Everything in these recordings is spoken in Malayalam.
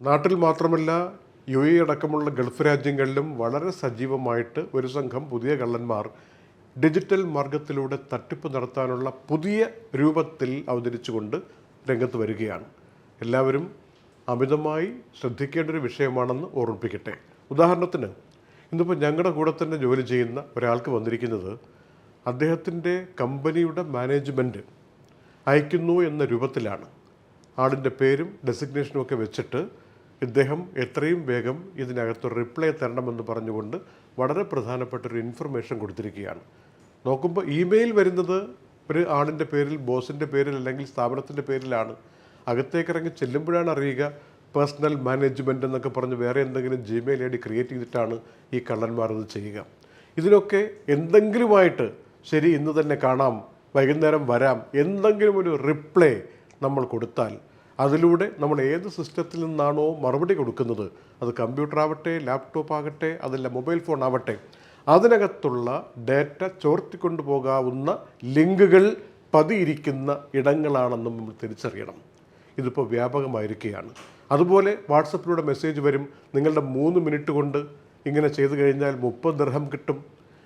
നാട്ടിൽ മാത്രമല്ല യു എ അടക്കമുള്ള ഗൾഫ് രാജ്യങ്ങളിലും വളരെ സജീവമായിട്ട് ഒരു സംഘം പുതിയ കള്ളന്മാർ ഡിജിറ്റൽ മാർഗത്തിലൂടെ തട്ടിപ്പ് നടത്താനുള്ള പുതിയ രൂപത്തിൽ അവതരിച്ചുകൊണ്ട് രംഗത്ത് വരികയാണ്. എല്ലാവരും അമിതമായി ശ്രദ്ധിക്കേണ്ട ഒരു വിഷയമാണെന്ന് ഓർമ്മിപ്പിക്കട്ടെ. ഉദാഹരണത്തിന് ഇന്നിപ്പോൾ ഞങ്ങളുടെ കൂടെ തന്നെ ജോലി ചെയ്യുന്ന ഒരാൾക്ക് വന്നിരിക്കുന്നത് അദ്ദേഹത്തിന്റെ കമ്പനിയുടെ മാനേജ്മെന്റ് അയക്കുന്നു എന്ന രൂപത്തിലാണ്. ആളിന്റെ പേരും ഡെസിഗ്നേഷനും ഒക്കെ വെച്ചിട്ട് ഇദ്ദേഹം എത്രയും വേഗം ഇതിനകത്ത് റിപ്ലൈ തരണമെന്ന് പറഞ്ഞുകൊണ്ട് വളരെ പ്രധാനപ്പെട്ട ഒരു ഇൻഫർമേഷൻ കൊടുത്തിരിക്കുകയാണ്. നോക്കുമ്പോൾ ഇമെയിൽ വരുന്നത് ഒരു ആളിന്റെ പേരിൽ ബോസിന്റെ പേരിൽ അല്ലെങ്കിൽ സ്ഥാപനത്തിന്റെ പേരിലാണ്. അകത്തേക്ക് ഇറങ്ങി ചെല്ലുമ്പോഴാണ് അറിയുക പേഴ്സണൽ മാനേജ്മെന്റ് എന്നൊക്കെ പറഞ്ഞ് വേറെ എന്തെങ്കിലും ജിമെയിൽ ഐ ഡി ക്രിയേറ്റ് ചെയ്തിട്ടാണ് ഈ കള്ളന്മാർ ഇത് ചെയ്യുക. ഇതിനൊക്കെ എന്തെങ്കിലുമായിട്ട് ശരി ഇന്ന് തന്നെ കാണാം വൈകുന്നേരം വരാം എന്തെങ്കിലും ഒരു റിപ്ലൈ നമ്മൾ കൊടുത്താൽ അതിലൂടെ നമ്മൾ ഏത് സിസ്റ്റത്തിൽ നിന്നാണോ മറുപടി കൊടുക്കുന്നത്? അത് കമ്പ്യൂട്ടർ ആവട്ടെ ലാപ്ടോപ്പ് ആകട്ടെ അതല്ല മൊബൈൽ ഫോൺ ആവട്ടെ. അതിനകത്തുള്ള ഡാറ്റ ചോർത്തിക്കൊണ്ടു പോകാവുന്ന ലിങ്കുകൾ പതിയിരിക്കുന്ന ഇടങ്ങളാണെന്നും നമ്മൾ തിരിച്ചറിയണം. ഇതിപ്പോൾ വ്യാപകമായിരിക്കുകയാണ്. അതുപോലെ വാട്സപ്പിലൂടെ മെസ്സേജ് വരും. നിങ്ങളുടെ മൂന്ന് മിനിറ്റ് കൊണ്ട് ഇങ്ങനെ ചെയ്തു കഴിഞ്ഞാൽ മുപ്പത് ദർഹം കിട്ടും.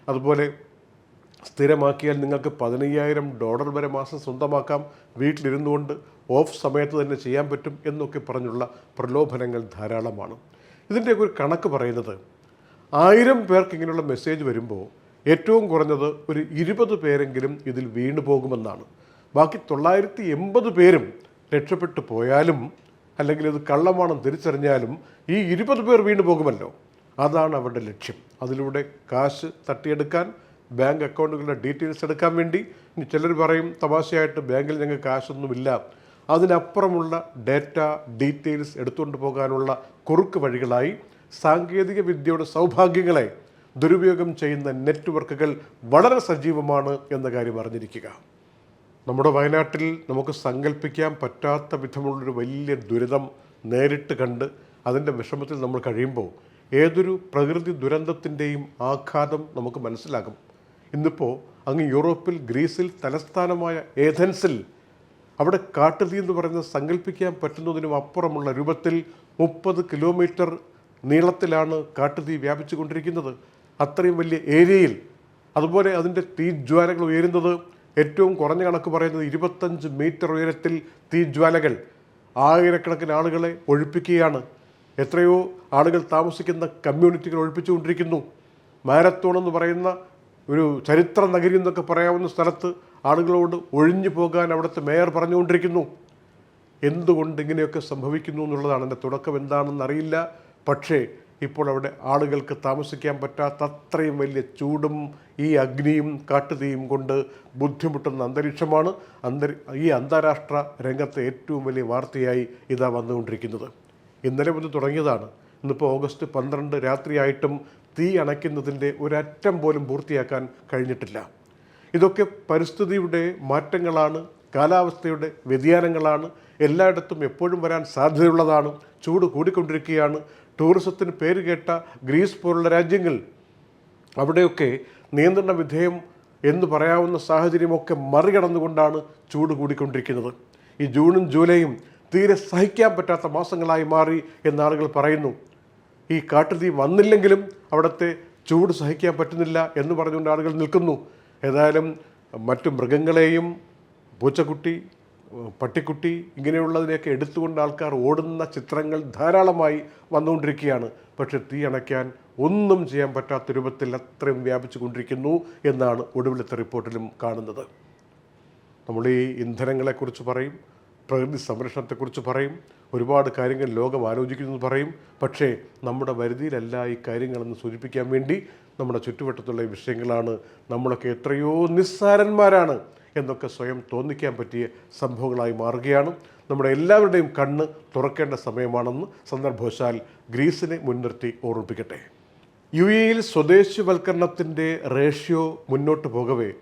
അതുപോലെ സ്ഥിരമാക്കിയാൽ നിങ്ങൾക്ക് പതിനയ്യായിരം ഡോളർ വരെ മാസം സ്വന്തമാക്കാം. വീട്ടിലിരുന്നുകൊണ്ട് ഓഫ് സമയത്ത് തന്നെ ചെയ്യാൻ പറ്റും എന്നൊക്കെ പറഞ്ഞുള്ള പ്രലോഭനങ്ങൾ ധാരാളമാണ്. ഇതിന്റെയൊക്കെ ഒരു കണക്ക് പറയുന്നത് ആയിരം പേർക്ക് ഇങ്ങനെയുള്ള മെസ്സേജ് വരുമ്പോൾ ഏറ്റവും കുറഞ്ഞത് ഒരു ഇരുപത് പേരെങ്കിലും ഇതിൽ വീണു പോകുമെന്നാണ്. ബാക്കി തൊള്ളായിരത്തി എൺപത് പേരും രക്ഷപ്പെട്ടു പോയാലും അല്ലെങ്കിൽ ഇത് കള്ളമാണെന്ന് തിരിച്ചറിഞ്ഞാലും ഈ ഇരുപത് പേർ വീണു പോകുമല്ലോ. അതാണ് അവരുടെ ലക്ഷ്യം. അതിലൂടെ കാശ് തട്ടിയെടുക്കാൻ ബാങ്ക് അക്കൗണ്ടുകളുടെ ഡീറ്റെയിൽസ് എടുക്കാൻ വേണ്ടി ഇനി ചിലർ പറയും തമാശയായിട്ട് ബാങ്കിൽ ഞങ്ങൾക്ക് കാശൊന്നുമില്ല. അതിനപ്പുറമുള്ള ഡേറ്റ ഡീറ്റെയിൽസ് എടുത്തുകൊണ്ട് പോകാനുള്ള കുറുക്ക് വഴികളായി സാങ്കേതിക വിദ്യയുടെ സൗഭാഗ്യങ്ങളെ ദുരുപയോഗം ചെയ്യുന്ന നെറ്റ്വർക്കുകൾ വളരെ സജീവമാണ് എന്ന കാര്യം അറിഞ്ഞിരിക്കുക. നമ്മുടെ വയനാട്ടിൽ നമുക്ക് സങ്കല്പിക്കാൻ പറ്റാത്ത വിധമുള്ളൊരു വലിയ ദുരിതം നേരിട്ട് കണ്ട് അതിന്റെ വിഷമത്തിൽ നമ്മൾ കഴിയുമ്പോൾ ഏതൊരു പ്രകൃതി ദുരന്തത്തിന്റെയും ആഘാതം നമുക്ക് മനസ്സിലാകും. ഇന്നിപ്പോൾ അങ്ങ് യൂറോപ്പിൽ ഗ്രീസിൽ തലസ്ഥാനമായ ഏഥൻസിൽ അവിടെ കാട്ടുതീ എന്ന് പറയുന്ന സങ്കല്പിക്കാൻ പറ്റുന്നതിനും അപ്പുറമുള്ള രൂപത്തിൽ മുപ്പത് കിലോമീറ്റർ നീളത്തിലാണ് കാട്ടുതീ വ്യാപിച്ചു കൊണ്ടിരിക്കുന്നത്. അത്രയും വലിയ ഏരിയയിൽ. അതുപോലെ അതിന്റെ തീജ്വാലകൾ ഉയരുന്നത് ഏറ്റവും കുറഞ്ഞ കണക്ക് പറയുന്നത് ഇരുപത്തഞ്ച് മീറ്റർ ഉയരത്തിൽ തീജ്വാലകൾ. ആയിരക്കണക്കിന് ആളുകളെ ഒഴിപ്പിക്കുകയാണ്. എത്രയോ ആളുകൾ താമസിക്കുന്ന കമ്മ്യൂണിറ്റികൾ ഒഴിപ്പിച്ചുകൊണ്ടിരിക്കുന്നു മാരത്തോൺ എന്ന് പറയുന്ന ഒരു ചരിത്ര നഗരി എന്നൊക്കെ പറയാവുന്ന സ്ഥലത്ത് ആളുകളോട് ഒഴിഞ്ഞു പോകാൻ അവിടുത്തെ മേയർ പറഞ്ഞുകൊണ്ടിരിക്കുന്നു. എന്തുകൊണ്ട് ഇങ്ങനെയൊക്കെ സംഭവിക്കുന്നു എന്നുള്ളതാണ്. എന്റെ തുടക്കം എന്താണെന്ന് അറിയില്ല. പക്ഷേ ഇപ്പോൾ അവിടെ ആളുകൾക്ക് താമസിക്കാൻ പറ്റാത്തത്രയും വലിയ ചൂടും ഈ അഗ്നിയും കാട്ടുതീയും കൊണ്ട് ബുദ്ധിമുട്ടുന്ന അന്തരീക്ഷമാണ്. അന്തരി ഈ അന്താരാഷ്ട്ര രംഗത്തെ ഏറ്റവും വലിയ വാർത്തയായി ഇതാ വന്നുകൊണ്ടിരിക്കുന്നത്. ഇന്നലെ മുതൽ തുടങ്ങിയതാണ്. ഇന്നിപ്പോൾ ഓഗസ്റ്റ് പന്ത്രണ്ട് രാത്രിയായിട്ടും തീ അണയ്ക്കുന്നതിന്റെ ഒരറ്റം പോലും പൂർത്തിയാക്കാൻ കഴിഞ്ഞിട്ടില്ല. ഇതൊക്കെ പരിസ്ഥിതിയുടെ മാറ്റങ്ങളാണ് കാലാവസ്ഥയുടെ വ്യതിയാനങ്ങളാണ് എല്ലായിടത്തും എപ്പോഴും വരാൻ സാധ്യതയുള്ളതാണ് ചൂട് കൂടിക്കൊണ്ടിരിക്കുകയാണ്. ടൂറിസത്തിന് പേര് കേട്ട ഗ്രീസ് പോലുള്ള രാജ്യങ്ങൾ അവിടെയൊക്കെ നിയന്ത്രണ വിധേയം എന്ന് പറയാവുന്ന സാഹചര്യമൊക്കെ മറികടന്നുകൊണ്ടാണ് ചൂട് കൂടിക്കൊണ്ടിരിക്കുന്നത്. ഈ ജൂണും ജൂലൈയും തീരെ സഹിക്കാൻ പറ്റാത്ത മാസങ്ങളായി മാറി എന്നാളുകൾ പറയുന്നു. ഈ കാട്ടുതീ വന്നില്ലെങ്കിലും അവിടുത്തെ ചൂട് സഹിക്കാൻ പറ്റുന്നില്ല എന്ന് പറഞ്ഞുകൊണ്ട് ആളുകൾ നിൽക്കുന്നു. ഏതായാലും മറ്റു മൃഗങ്ങളെയും പൂച്ചക്കുട്ടി പട്ടിക്കുട്ടി ഇങ്ങനെയുള്ളതിനെയൊക്കെ എടുത്തുകൊണ്ട് ആൾക്കാർ ഓടുന്ന ചിത്രങ്ങൾ ധാരാളമായി വന്നുകൊണ്ടിരിക്കുകയാണ്. പക്ഷെ തീ അണയ്ക്കാൻ ഒന്നും ചെയ്യാൻ പറ്റാത്ത രൂപത്തിൽ അത്രയും വ്യാപിച്ചു കൊണ്ടിരിക്കുന്നു എന്നാണ് ഒടുവിലത്തെ റിപ്പോർട്ടിലും കാണുന്നത്. നമ്മൾ ഈ ഇന്ധനങ്ങളെക്കുറിച്ച് പറയും പ്രകൃതി സംരക്ഷണത്തെക്കുറിച്ച് പറയും. ഒരുപാട് കാര്യങ്ങൾ ലോകം ആലോചിക്കുന്നു പറയും. പക്ഷേ നമ്മുടെ വരുതിയിലല്ല ഈ കാര്യങ്ങളെന്ന് സൂചിപ്പിക്കാൻ വേണ്ടി നമ്മുടെ ചുറ്റുവട്ടത്തുള്ള വിഷയങ്ങളാണ്. നമ്മളൊക്കെ എത്രയോ നിസ്സാരന്മാരാണ് എന്നൊക്കെ സ്വയം തോന്നിക്കാൻ പറ്റിയ സംഭവങ്ങളായി മാറുകയാണ്. നമ്മുടെ എല്ലാവരുടെയും കണ്ണ് തുറക്കേണ്ട സമയമാണെന്ന് സന്ദർഭവശാൽ ഗ്രീസിനെ മുൻനിർത്തി ഓർമ്മിപ്പിക്കട്ടെ. യു എയിൽ സ്വദേശിവൽക്കരണത്തിന്റെ റേഷ്യോ മുന്നോട്ട് പോകവേ.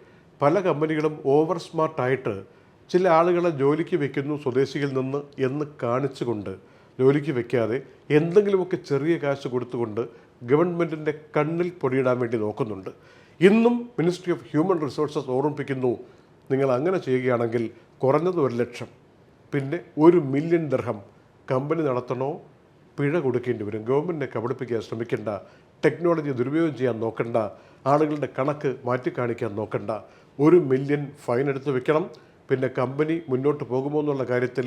പല കമ്പനികളും ഓവർ സ്മാർട്ടായിട്ട് ചില ആളുകളെ ജോലിക്ക് വെക്കുന്നു സ്വദേശിയിൽ നിന്ന് എന്ന് കാണിച്ചുകൊണ്ട് ജോലിക്ക് വെക്കാതെ എന്തെങ്കിലുമൊക്കെ ചെറിയ കാശ് കൊടുത്തുകൊണ്ട് ഗവൺമെന്റിന്റെ കണ്ണിൽ പൊടിയിടാൻ വേണ്ടി നോക്കുന്നുണ്ട്. ഇന്നും മിനിസ്ട്രി ഓഫ് ഹ്യൂമൻ റിസോഴ്സസ് ഓർമ്മിപ്പിക്കുന്നു നിങ്ങൾ അങ്ങനെ ചെയ്യുകയാണെങ്കിൽ കുറഞ്ഞത് ഒരു ലക്ഷം പിന്നെ ഒരു മില്യൺ ദർഹം കമ്പനി നടത്തണോ? പിഴ കൊടുക്കേണ്ടി വരും. ഗവൺമെന്റിനെ കബളിപ്പിക്കാൻ ശ്രമിക്കേണ്ട ടെക്നോളജി ദുരുപയോഗം ചെയ്യാൻ നോക്കണ്ട ആളുകളുടെ കണക്ക് മാറ്റിക്കാണിക്കാൻ നോക്കണ്ട. ഒരു മില്യൺ ഫൈൻ എടുത്ത് വെക്കണം. പിന്നെ കമ്പനി മുന്നോട്ട് പോകുമോ എന്നുള്ള കാര്യത്തിൽ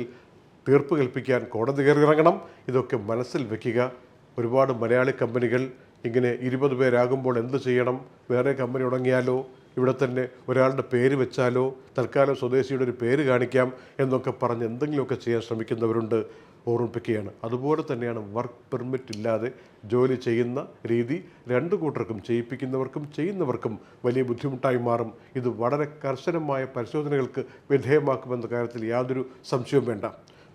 തീർപ്പ് കൽപ്പിക്കാൻ കോടതി കയറിറങ്ങണം ഇതൊക്കെ മനസ്സിൽ വെക്കുക. ഒരുപാട് മലയാളി കമ്പനികൾ ഇങ്ങനെ ഇരുപത് പേരാകുമ്പോൾ എന്ത് ചെയ്യണം? വേറെ കമ്പനി തുടങ്ങിയാലോ ഇവിടെ തന്നെ ഒരാളുടെ പേര് വെച്ചാലോ? തൽക്കാലം സ്വദേശിയുടെ ഒരു പേര് കാണിക്കാം എന്നൊക്കെ പറഞ്ഞ് എന്തെങ്കിലുമൊക്കെ ചെയ്യാൻ ശ്രമിക്കുന്നവരുണ്ട്. ഓർമ്മിപ്പിക്കുകയാണ്. അതുപോലെ തന്നെയാണ് വർക്ക് പെർമിറ്റ് ഇല്ലാതെ ജോലി ചെയ്യുന്ന രീതി രണ്ട് കൂട്ടർക്കും ചെയ്യിപ്പിക്കുന്നവർക്കും ചെയ്യുന്നവർക്കും വലിയ ബുദ്ധിമുട്ടായി മാറും. ഇത് വളരെ കർശനമായ പരിശോധനകൾക്ക് വിധേയമാക്കുമെന്ന കാര്യത്തിൽ യാതൊരു സംശയവും വേണ്ട.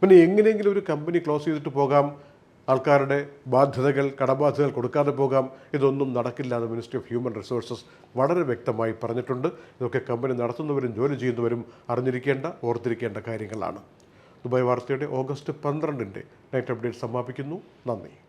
പിന്നെ എങ്ങനെയെങ്കിലും ഒരു കമ്പനി ക്ലോസ് ചെയ്തിട്ട് പോകാം. ആൾക്കാരുടെ ബാധ്യതകൾ കടബാധ്യതകൾ കൊടുക്കാതെ പോകാം. ഇതൊന്നും നടക്കില്ല എന്ന് മിനിസ്ട്രി ഓഫ് ഹ്യൂമൻ റിസോഴ്സസ് വളരെ വ്യക്തമായി പറഞ്ഞിട്ടുണ്ട്. ഇതൊക്കെ കമ്പനി നടത്തുന്നവരും ജോലി ചെയ്യുന്നവരും അറിഞ്ഞിരിക്കേണ്ട ഓർത്തിരിക്കേണ്ട കാര്യങ്ങളാണ്. ദുബായ് വാർത്തയുടെ ഓഗസ്റ്റ് പന്ത്രണ്ടിന്റെ നൈറ്റ് അപ്ഡേറ്റ് സമാപിക്കുന്നു. നന്ദി.